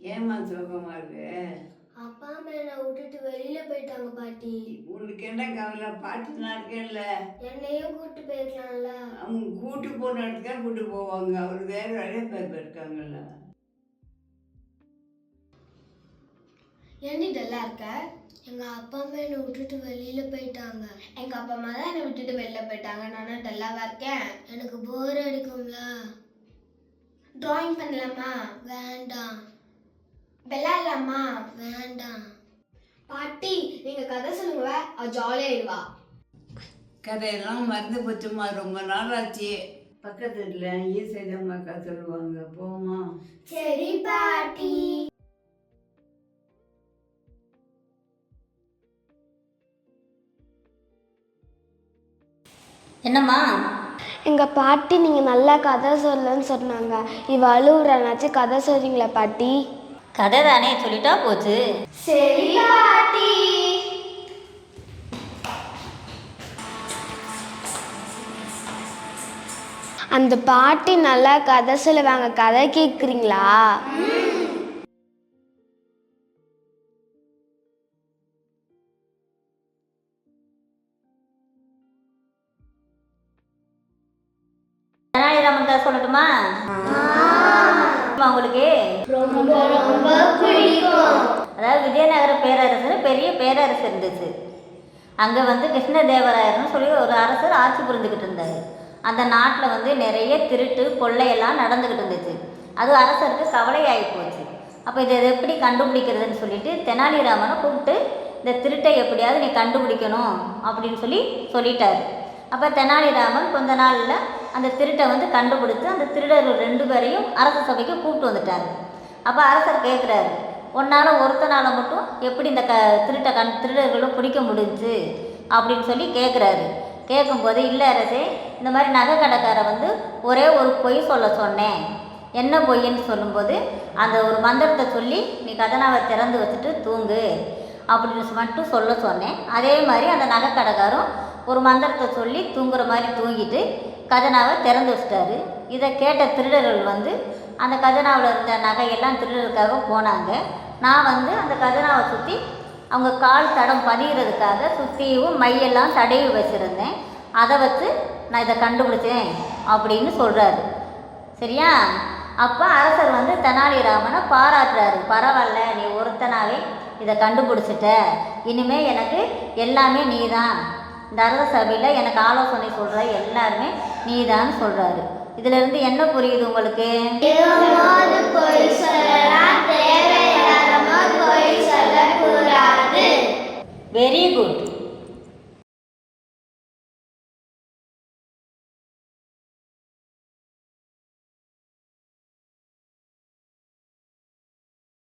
ஏம்மா சோகமா இருக்கு? அப்பா அம்மா என்னை விட்டுட்டு வெளியில போயிட்டாங்க பாட்டி. உனக்கு என்ன கவலை? பாட்டு நான் இருக்கேன்ல. என்னையும் கூட்டு போயிருக்கலாம்ல. அவங்க கூட்டு போன இடத்துக்கே கூட்டு போவாங்க. அவர் வேற நிறைய பேர் போயிருக்காங்கல்ல. ஏன்டி டல்லா இருக்க? எங்க அப்பா அம்மா என்னை விட்டுட்டு வெளியில போயிட்டாங்க. எங்க அப்பா அம்மா தான் என்னை விட்டுட்டு வெளில போயிட்டாங்க. நானும் டல்லாவா இருக்கேன்? எனக்கு போர் அடிக்கும்ல. டிராயிங் பண்ணலாமா? வேண்டாம். விளையாடலாமா? வேண்டாம். பாட்டி நீங்க கதை சொல்லுங்க அவ ஜாலியாயிடுவா கதையெல்லாம் மறந்து போச்சுமா ரொம்ப நாள் ஆச்சு. பக்கத்து வீட்டில் ஈசைதம்மா அக்கா சொல்லுவாங்க. போமா சரி பாட்டி. என்னம்மா? எங்க பாட்டி நீங்க நல்லா கதை சொல்லுன்னு சொன்னாங்க. இவ அழுவுறனாச்சும் கதை சொல்றீங்களா பாட்டி? கதை தானே சொல்லிட்டா போச்சு. சரி பாட்டி அந்த பாட்டி நல்லா கதை சொல்லுவாங்க கதை கேட்குறீங்களா தெனாலிராமன் கதை சொல்லட்டுமா? உங்களுக்கு? அதாவது விஜயநகர பேரரசர் பெரிய பேரரசு இருந்துச்சு. அங்கே வந்து கிருஷ்ணதேவராயர்னு சொல்லி ஒரு அரசர் ஆட்சி புரிந்துக்கிட்டு இருந்தார். அந்த நாட்டில் வந்து நிறைய திருட்டு கொள்ளையெல்லாம் நடந்துக்கிட்டு இருந்துச்சு. அது அரசருக்கு கவலையாகி போச்சு. அப்போ இதை எப்படி கண்டுபிடிக்கிறதுன்னு சொல்லிட்டு தெனாலிராமனை கூப்பிட்டு இந்த திருட்டை எப்படியாவது நீ கண்டுபிடிக்கணும் அப்படின்னு சொல்லி சொல்லிட்டார். அப்போ தெனாலிராமன் கொஞ்ச நாளில் அந்த திருட்டை வந்து கண்டுபிடித்து அந்த திருடர்கள் ரெண்டு பேரையும் அரச சபைக்கு கூப்பிட்டு வந்துட்டார். அப்போ அரசர் கேட்குறாரு உன்னால் ஒருத்தனால மட்டும் எப்படி இந்த க திருட்ட கண் திருடர்களும் பிடிக்க முடிஞ்சுச்சு அப்படின்னு சொல்லி கேட்குறாரு கேட்கும்போது இல்லை அரசே இந்த மாதிரி நகை கடைக்காரை வந்து ஒரே ஒரு பொய் சொல்ல சொன்னேன். என்ன பொய்ன்னு சொல்லும்போது அந்த ஒரு மந்திரத்தை சொல்லி நீ கதனாவை திறந்து வச்சுட்டு தூங்கு. அப்படின்னு மட்டும் சொல்ல சொன்னேன். அதே மாதிரி அந்த நகை கடைக்காரும் ஒரு மந்திரத்தை சொல்லி தூங்குற மாதிரி தூங்கிட்டு கதனாவை திறந்து வச்சிட்டாரு. இதை கேட்ட திருடர்கள் வந்து அந்த கஜனாவில் இருந்த நகையெல்லாம் திருடுறதுக்காக போனாங்க. நான் வந்து அந்த கஜனாவை சுற்றி அவங்க கால் தடம் பதிகிறதுக்காக சுற்றியும் மையெல்லாம் தடவி வச்சுருந்தேன். அதை வச்சு நான் இதை கண்டுபிடிச்சேன் அப்படின்னு சொல்கிறாரு சரியா? அப்போ அரசர் வந்து தெனாலிராமனை பாராட்டுறாரு. பரவாயில்ல நீ ஒருத்தனாவே இதை கண்டுபிடிச்சிட்ட. இனிமேல் எனக்கு எல்லாமே நீ தான் இந்த அரச சபையில் எனக்கு ஆலோசனை சொல்கிற எல்லாருமே நீ தான் சொல்கிறாரு இதிலிருந்து என்ன புரியுது உங்களுக்கு? Very good